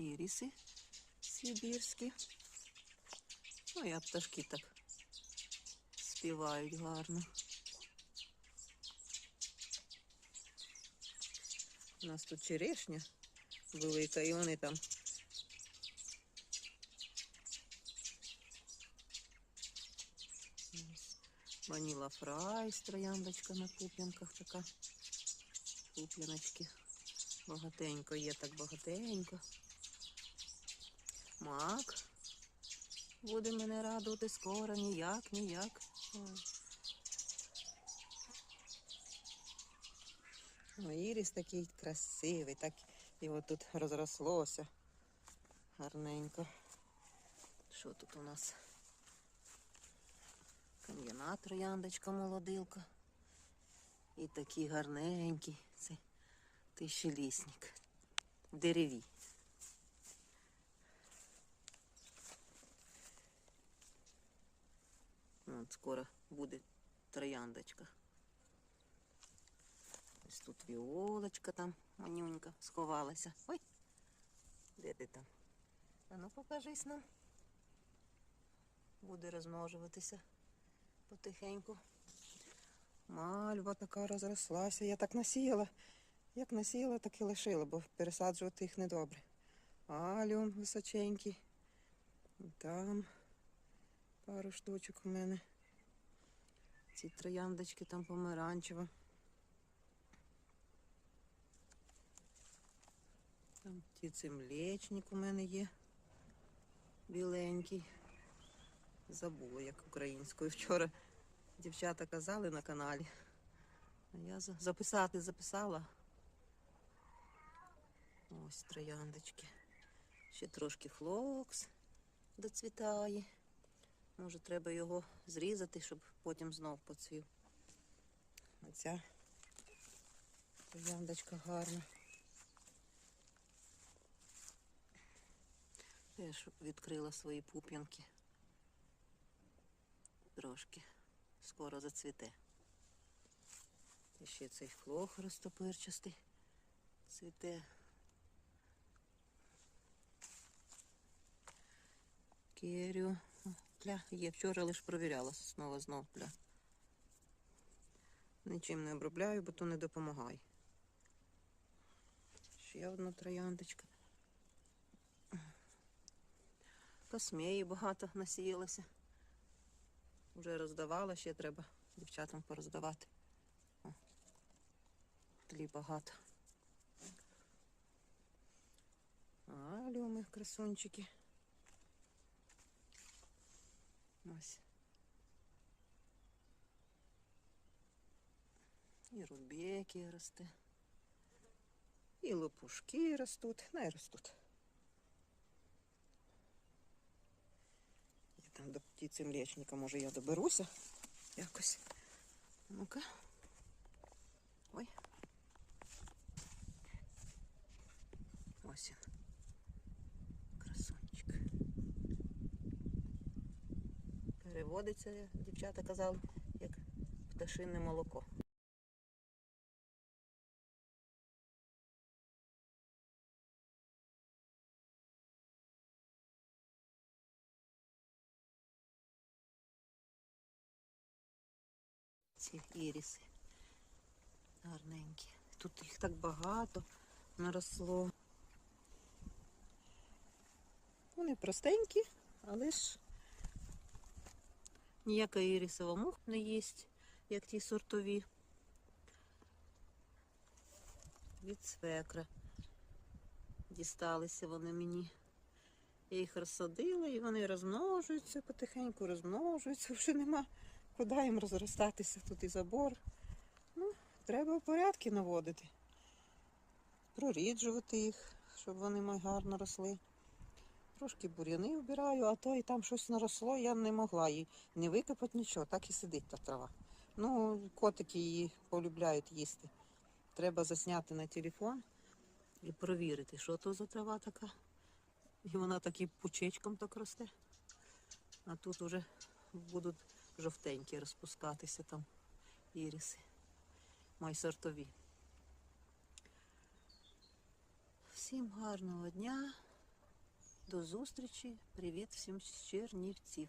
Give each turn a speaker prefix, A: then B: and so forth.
A: іріси сибірські. Ну, і пташки так співають гарно. У нас тут черешня велика, і вони там. Ваніла фрай, трояндочка на куп'янках така. Куп'яночки. Багатенько є, так багатенько. Мак. Буде мене радувати скоро, ніяк, ніяк. О, іріс такий красивий, так його тут розрослося. Гарненько. Що тут у нас? Кам'яна трояндочка молодилка. І такий гарненький. Це тисячолісник. В дереві. От скоро буде трояндочка. Ось тут віолочка там манюнька сховалася. Ой, де ти там? А ну покажись нам. Буде розмножуватися потихеньку. Мальва така розрослася. Я так насіяла. Як насіяла, так і лишила, бо пересаджувати їх недобре. Аліум височенький. Там пару штучок у мене. Ці трояндочки там помаранчева. Там птицей млечник у мене є. Біленький. Забула, як українською. Вчора дівчата казали на каналі. А я записати записала. Ось трояндочки. Ще трошки флокс доцвітає. Може, треба його зрізати, щоб потім знов поцвів. Оця трояндочка гарна. Теж відкрила свої пуп'янки. Трошки. Скоро зацвіте. І ще цей флох розтопирчастий цвіте. Керю. О, Тля, є. Вчора лише провіряла. Знову знов тля. Нічим не обробляю, бо то не допомагає. Ще одна трояндочка. Космеї багато насіялося. Вже роздавала, ще треба дівчатам пороздавати. О, тлі багато. Алюми, красунчики. Ось. І рубеки росте. І лопушки ростуть, не ростуть. Я там до птиці млечника, може я доберуся якось. Ну-ка. Ой. Ось він. Переводиться, дівчата казали, як пташине молоко. Ці іріси гарненькі. Тут їх так багато наросло. Вони простенькі, але ж ніяка ірисова мух не їсть, як ті сортові. Від свекра. Дісталися вони мені. Я їх розсадила і вони розмножуються, потихеньку розмножуються, вже нема куди їм розростатися. Тут і забор. Ну, треба порядки наводити. Проріджувати їх, щоб вони гарно росли. Трошки бур'яни вбираю, а то і там щось наросло, я не могла її не викопати нічого, так і сидить та трава. Ну, котики її полюбляють їсти. Треба засняти на телефон і провірити, що то за трава така. І вона таким пучечком так росте. А тут вже будуть жовтенькі розпускатися там іріси. Мої сортові. Всім гарного дня, До зустрічі. Привіт всім з Чернівців.